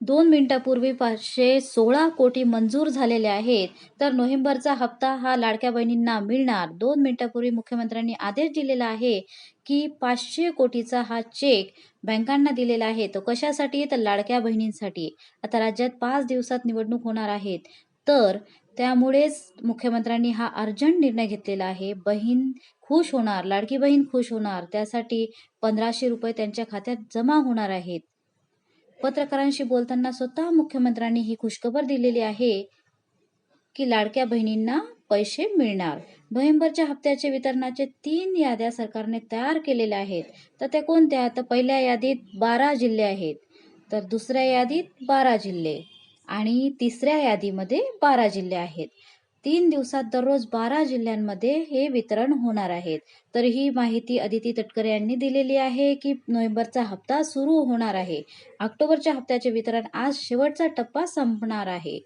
दोन मिनिटापूर्वी पाचशे सोळा कोटी मंजूर झालेले आहेत. तर नोव्हेंबरचा हप्ता हा लाडक्या बहिणींना मिळणार. दोन मिनिटापूर्वी मुख्यमंत्र्यांनी आदेश दिलेला आहे की पाचशे कोटीचा हा चेक बँकांना दिलेला आहे. तो कशासाठी? तर लाडक्या बहिणींसाठी. आता राज्यात पाच दिवसात निवडणूक होणार आहेत तर त्यामुळेच मुख्यमंत्र्यांनी हा अर्जंट निर्णय घेतलेला आहे. बहीण खुश होणार लाडकी बहीण खुश होणार. त्यासाठी पंधराशे रुपये त्यांच्या खात्यात जमा होणार आहेत. पत्रकारांशी बोलताना स्वतः मुख्यमंत्र्यांनी ही खुशखबर दिलेली आहे की लाडक्या बहिणींना पैसे मिळणार. नोव्हेंबरच्या हप्त्याचे वितरणाचे तीन याद्या सरकारने तयार केलेल्या आहेत. तर त्या कोणत्या? तर पहिल्या यादीत बारा जिल्हे आहेत. तर दुसऱ्या यादीत बारा जिल्हे आणि तिसऱ्या यादीमध्ये बारा जिल्हे आहेत. तीन दिवसात दररोज बारा जिल्ह्यांमध्ये हे वितरण होणार आहेत. तर ही माहिती अदिती तटकरे यांनी दिलेली आहे की नोव्हेंबरचा हप्ता सुरू होणार आहे. ऑक्टोबरच्या हप्त्याचे वितरण आज शेवटचा टप्पा संपणार आहे.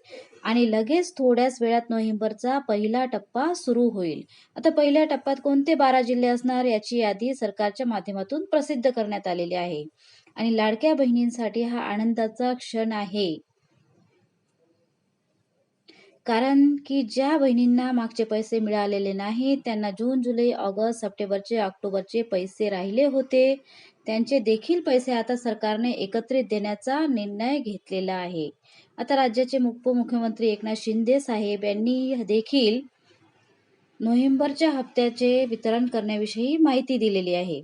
आणि लगेच थोड्याच वेळात नोव्हेंबरचा पहिला टप्पा सुरू होईल. आता पहिल्या टप्प्यात कोणते बारा जिल्हे असणार याची यादी सरकारच्या माध्यमातून प्रसिद्ध करण्यात आलेली आहे. आणि लाडक्या बहिणींसाठी हा आनंदाचा क्षण आहे. कारण की ज्या बहिणींना मागचे पैसे मिळालेले नाही त्यांना जून जुलै ऑगस्ट सप्टेंबरचे ऑक्टोबरचे पैसे राहिले होते. त्यांचे देखील पैसे आता सरकारने एकत्रित देण्याचा निर्णय घेतलेला आहे. आता राज्याचे उपमुख्यमंत्री एकनाथ शिंदे साहेब यांनी देखील नोव्हेंबरच्या हप्त्याचे वितरण करण्याविषयी माहिती दिलेली आहे.